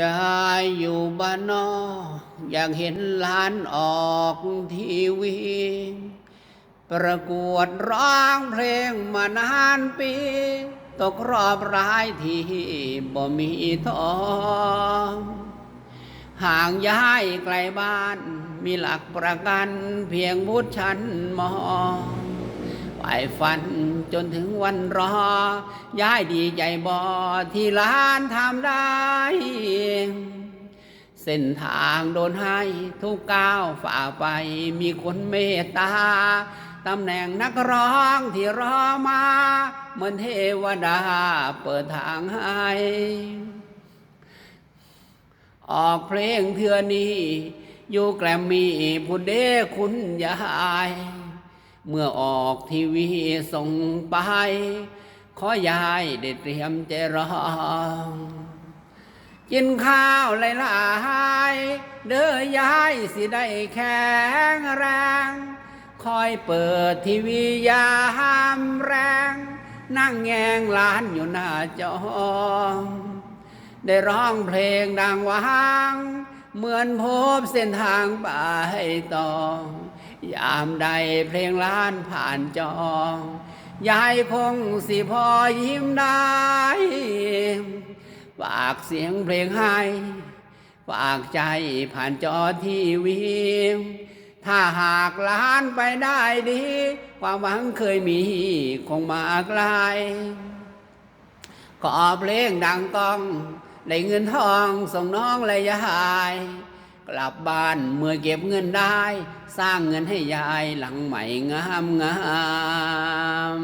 ยายอยู่บ้านนอกอยากเห็นหลานออกทีวี ประกวดร้องเพลงมานานปี ตกรอบร้ายที่บ่มีทอง ห่างย้ายไกลบ้านมีหลักประกันเพียงพุทธชันมอ งไปฝันจนถึงวันรอ ย้ายดีใจบ่ที่หลานทำได้ เส้นทางโดนให้ทุกก้าวฝ่าไปมีคนเมตตาตำแหน่งนักร้องที่รอมาเหมือนเทวดาเปิดทางให้ออกเพลงเทือนี้ อยู่แกรมมีผู้เด้คุณยาย เมื่อออกทีวีส่งไป ขอยายได้เตรียมใจรองกินข้าวหลายๆเด้อยายสิได้แข็งแรง คอยเปิดทีวียามแรง นั่งแงงหลานอยู่หน้าจอ ได้ร้องเพลงดังวาง เหมือนพบเส้นทางไปต่อ ยามใดเพลงล้านผ่านจอ ยายคงสิพอยิ้มได้ฝากเสียงเพลงให้ฝากใจผ่านจอทีวี ถ้าหากล้านไปได้ดี ความหวังเคยมีคงมาไกลขอเพลงดังก้อง ได้เงินทองส่งน้องและยาย กลับบ้านเมื่อเก็บเงินได้ สร้างเงินให้ยายหลังใหม่งามงาม